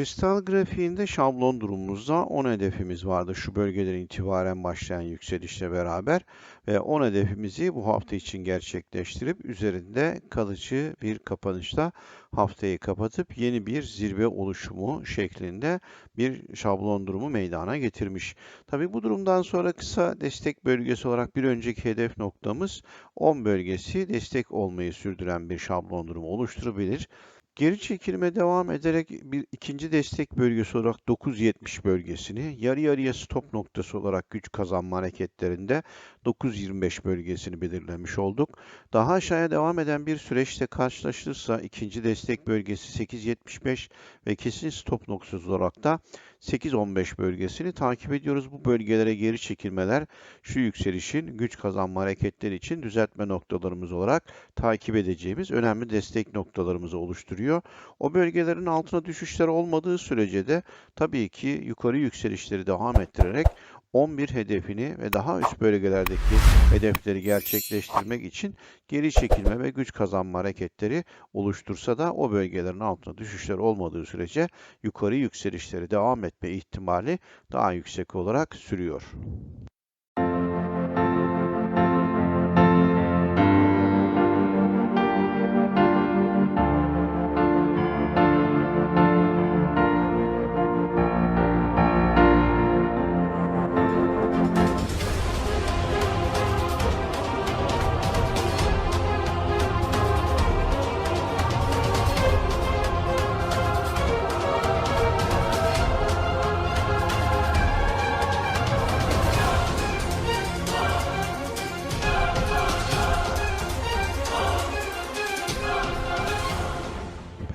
Kristal grafiğinde şablon durumumuzda 10 hedefimiz vardı şu bölgeden itibaren başlayan yükselişle beraber ve 10 hedefimizi bu hafta için gerçekleştirip üzerinde kalıcı bir kapanışla haftayı kapatıp yeni bir zirve oluşumu şeklinde bir şablon durumu meydana getirmiş. Tabi bu durumdan sonra kısa destek bölgesi olarak bir önceki hedef noktamız 10 bölgesi destek olmayı sürdüren bir şablon durumu oluşturabilir. Geri çekilme devam ederek bir ikinci destek bölgesi olarak 9.70 bölgesini, yarı yarıya stop noktası olarak güç kazanma hareketlerinde 9.25 bölgesini belirlemiş olduk. Daha aşağıya devam eden bir süreçte karşılaşırsa ikinci destek bölgesi 8.75 ve kesin stop noktası olarak da 8.15 bölgesini takip ediyoruz. Bu bölgelere geri çekilmeler şu yükselişin güç kazanma hareketleri için düzeltme noktalarımız olarak takip edeceğimiz önemli destek noktalarımızı oluşturuyor. O bölgelerin altına düşüşler olmadığı sürece de tabii ki yukarı yükselişleri devam ettirerek 11 hedefini ve daha üst bölgelerdeki hedefleri gerçekleştirmek için geri çekilme ve güç kazanma hareketleri oluştursa da o bölgelerin altına düşüşler olmadığı sürece yukarı yükselişleri devam etme ihtimali daha yüksek olarak sürüyor.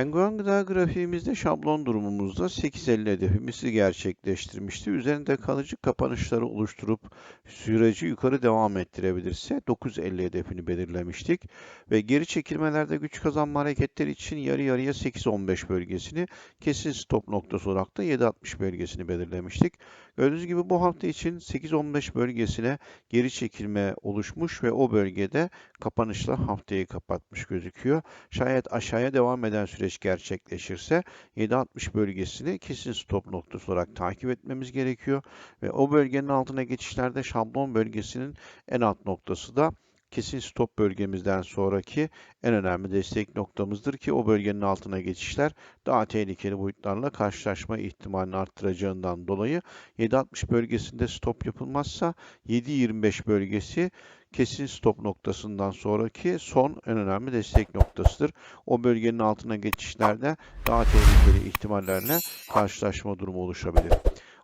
Penguen grafiğimizde şablon durumumuzda 8.50 hedefimizi gerçekleştirmişti. Üzerinde kalıcı kapanışları oluşturup süreci yukarı devam ettirebilirse 9.50 hedefini belirlemiştik. Ve geri çekilmelerde güç kazanma hareketleri için yarı yarıya 8.15 bölgesini kesin stop noktası olarak da 7.60 bölgesini belirlemiştik. Gördüğünüz gibi bu hafta için 8.15 bölgesine geri çekilme oluşmuş ve o bölgede kapanışla haftayı kapatmış gözüküyor. Şayet aşağıya devam eden süreç gerçekleşirse 7.60 bölgesini kesin stop noktası olarak takip etmemiz gerekiyor. Ve o bölgenin altına geçişlerde şablon bölgesinin en alt noktası da kesin stop bölgemizden sonraki en önemli destek noktamızdır ki o bölgenin altına geçişler daha tehlikeli boyutlarla karşılaşma ihtimalini arttıracağından dolayı 7.60 bölgesinde stop yapılmazsa 7.25 bölgesi kesin stop noktasından sonraki son en önemli destek noktasıdır. O bölgenin altına geçişlerde daha tehlikeli ihtimallerle karşılaşma durumu oluşabilir.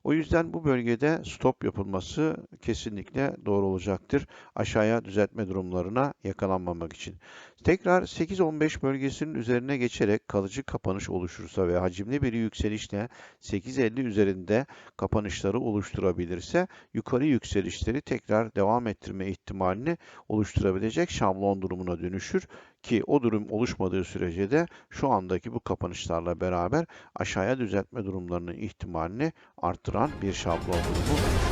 O yüzden bu bölgede stop yapılması kesinlikle doğru olacaktır. Aşağıya düzeltme durumlarına yakalanmamak için. Tekrar 8-15 bölgesinin üzerine geçerek kalıcı kapanış oluşursa ve hacimli bir yükselişle 8.50 üzerinde kapanışları oluşturabilirse yukarı yükselişleri tekrar devam ettirme ihtimalini oluşturabilecek şablon durumuna dönüşür ki o durum oluşmadığı sürece de şu andaki bu kapanışlarla beraber aşağıya düzeltme durumlarının ihtimalini artıran bir şablon durumu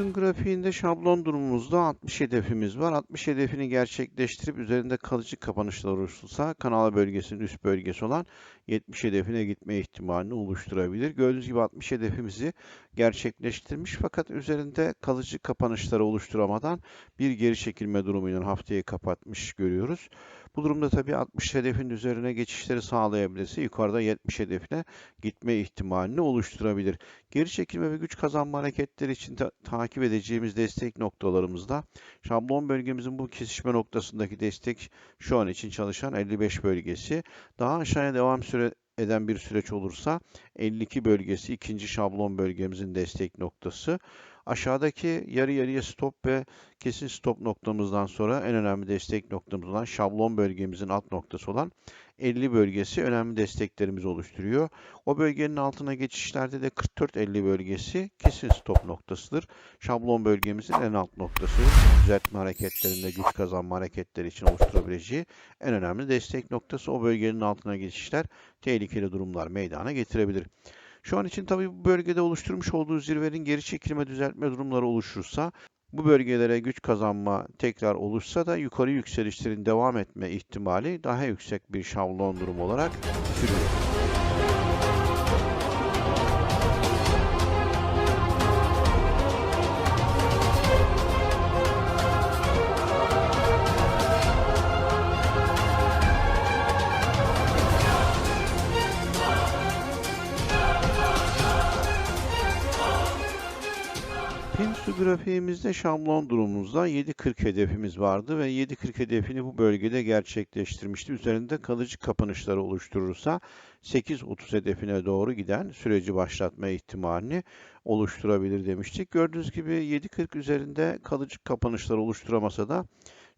Petun grafiğinde şablon durumumuzda 60 hedefimiz var. 60 hedefini gerçekleştirip üzerinde kalıcı kapanışlar oluştursa kanal bölgesinin üst bölgesi olan 70 hedefine gitme ihtimalini oluşturabilir. Gördüğünüz gibi 60 hedefimizi gerçekleştirmiş fakat üzerinde kalıcı kapanışları oluşturamadan bir geri çekilme durumuyla haftayı kapatmış görüyoruz. Bu durumda tabii 60 hedefin üzerine geçişleri sağlayabilirse yukarıda 70 hedefine gitme ihtimalini oluşturabilir. Geri çekilme ve güç kazanma hareketleri için ta takip edeceğimiz destek noktalarımızda şablon bölgemizin bu kesişme noktasındaki destek şu an için çalışan 55 bölgesi. Daha aşağıya devam süre eden bir süreç olursa 52 bölgesi ikinci şablon bölgemizin destek noktası. Aşağıdaki yarı yarıya stop ve kesin stop noktamızdan sonra en önemli destek noktamız olan şablon bölgemizin alt noktası olan 50 bölgesi önemli desteklerimizi oluşturuyor. O bölgenin altına geçişlerde de 44-50 bölgesi kesin stop noktasıdır. Şablon bölgemizin en alt noktası düzeltme hareketlerinde güç kazanma hareketleri için oluşturabileceği en önemli destek noktası. O bölgenin altına geçişler tehlikeli durumlar meydana getirebilir. Şu an için tabii bu bölgede oluşturmuş olduğu zirvenin geri çekilme düzeltme durumları oluşursa bu bölgelere güç kazanma tekrar olursa da yukarı yükselişlerin devam etme ihtimali daha yüksek bir şablon durum olarak sürüyor. Grafiğimizde şablon durumumuzda 7.40 hedefimiz vardı ve 7.40 hedefini bu bölgede gerçekleştirmişti. Üzerinde kalıcı kapanışları oluşturursa 8.30 hedefine doğru giden süreci başlatma ihtimalini oluşturabilir demiştik. Gördüğünüz gibi 7.40 üzerinde kalıcı kapanışlar oluşturamasa da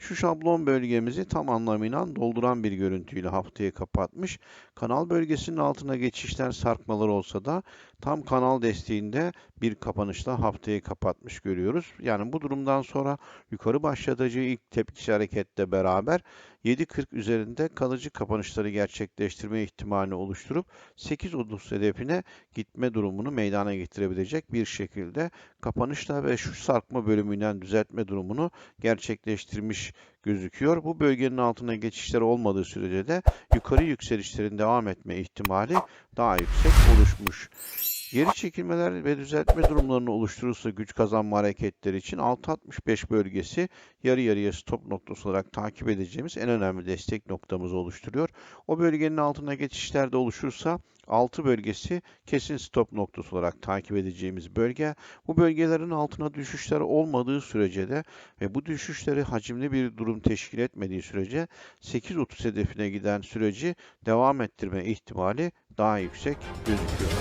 şu şablon bölgemizi tam anlamıyla dolduran bir görüntüyle haftayı kapatmış. Kanal bölgesinin altına geçişler sarkmalar olsa da tam kanal desteğinde bir kapanışla haftayı kapatmış görüyoruz. Yani bu durumdan sonra yukarı başlatıcı ilk tepkisi hareketle beraber 7.40 üzerinde kalıcı kapanışları gerçekleştirme ihtimalini oluşturup 8.30 hedefine gitme durumunu meydana getirebilecek bir şekilde kapanışla ve şu sarkma bölümünden düzeltme durumunu gerçekleştirmiş gözüküyor. Bu bölgenin altına geçişler olmadığı sürece de yukarı yükselişlerin devam etme ihtimali daha yüksek oluşmuş. Geri çekilmeler ve düzeltme durumlarını oluşturursa güç kazanma hareketleri için 6.65 bölgesi yarı yarıya stop noktası olarak takip edeceğimiz en önemli destek noktamızı oluşturuyor. O bölgenin altına geçişler de oluşursa 6 bölgesi kesin stop noktası olarak takip edeceğimiz bölge. Bu bölgelerin altına düşüşler olmadığı sürece de ve bu düşüşleri hacimli bir durum teşkil etmediği sürece 8.30 hedefine giden süreci devam ettirme ihtimali daha yüksek gözüküyor.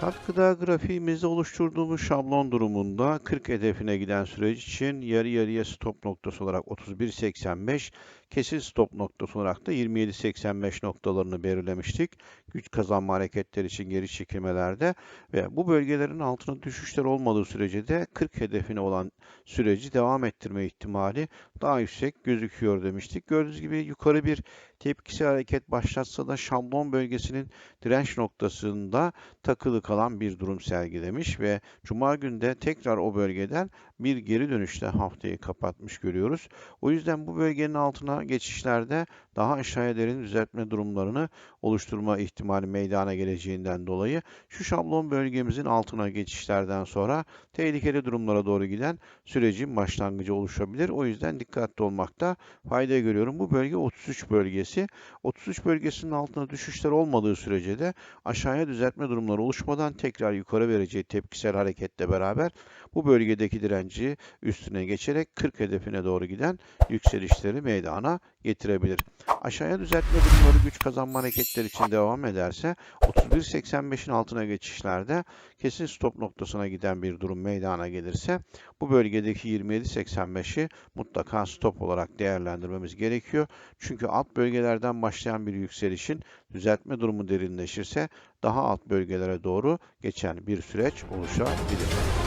Katkıda grafiğimizde oluşturduğumuz şablon durumunda 40 hedefine giden süreç için yarı yarıya stop noktası olarak 31.85, kesin stop noktası olarak da 27.85 noktalarını belirlemiştik. Güç kazanma hareketleri için geri çekilmelerde ve bu bölgelerin altına düşüşler olmadığı sürece de 40 hedefine olan süreci devam ettirme ihtimali daha yüksek gözüküyor demiştik. Gördüğünüz gibi yukarı bir tepkisi hareket başlatsa da şablon bölgesinin direnç noktasında takılı kalan bir durum sergilemiş ve Cuma günde tekrar o bölgeden bir geri dönüşte haftayı kapatmış görüyoruz. O yüzden bu bölgenin altına geçişlerde daha aşağıya derin düzeltme durumlarını oluşturma ihtimali meydana geleceğinden dolayı şu şablon bölgemizin altına geçişlerden sonra tehlikeli durumlara doğru giden sürecin başlangıcı oluşabilir. O yüzden dikkatli olmakta fayda görüyorum. Bu bölge 33 bölgesi. 33 bölgesinin altına düşüşler olmadığı sürece de aşağıya düzeltme durumları oluşmadan tekrar yukarı vereceği tepkisel hareketle beraber bu bölgedeki direnci üstüne geçerek 40 hedefine doğru giden yükselişleri meydana getirebilir. Aşağıya düzeltme durumları güç kazanma hareketleri için devam ederse 31.85'in altına geçişlerde kesin stop noktasına giden bir durum meydana gelirse bu bölgedeki 27.85'i mutlaka stop olarak değerlendirmemiz gerekiyor. Çünkü alt bölgelerden başlayan bir yükselişin düzeltme durumu derinleşirse daha alt bölgelere doğru geçen bir süreç oluşabilir.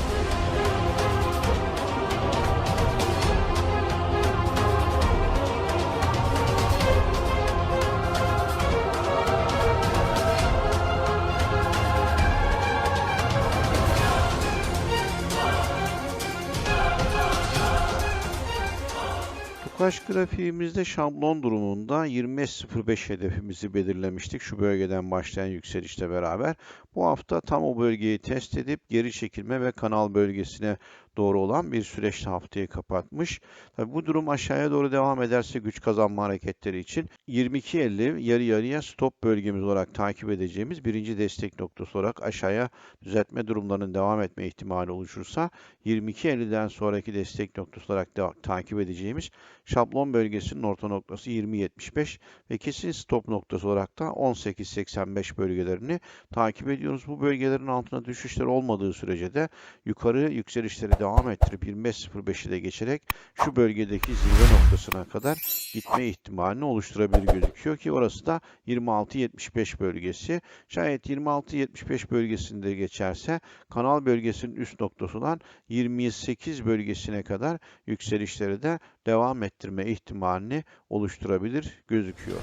Tukaş grafiğimizde şablon durumunda 25.05 hedefimizi belirlemiştik. Şu bölgeden başlayan yükselişle beraber. Bu hafta tam o bölgeyi test edip geri çekilme ve kanal bölgesine doğru olan bir süreçte haftayı kapatmış. Tabii bu durum aşağıya doğru devam ederse güç kazanma hareketleri için 22.50 yarı yarıya stop bölgemiz olarak takip edeceğimiz birinci destek noktası olarak aşağıya düzeltme durumlarının devam etme ihtimali oluşursa 22.50'den sonraki destek noktası olarak da takip edeceğimiz şablon bölgesinin orta noktası 20.75 ve kesin stop noktası olarak da 18.85 bölgelerini takip ediyoruz. Bu bölgelerin altına düşüşler olmadığı sürece de yukarı yükselişleri devam ettirip 25.05'i de geçerek şu bölgedeki zirve noktasına kadar gitme ihtimalini oluşturabilir gözüküyor ki orası da 26.75 bölgesi. Şayet 26.75 bölgesinde geçerse kanal bölgesinin üst noktası olan 28 bölgesine kadar yükselişleri de devam ettirme ihtimalini oluşturabilir gözüküyor.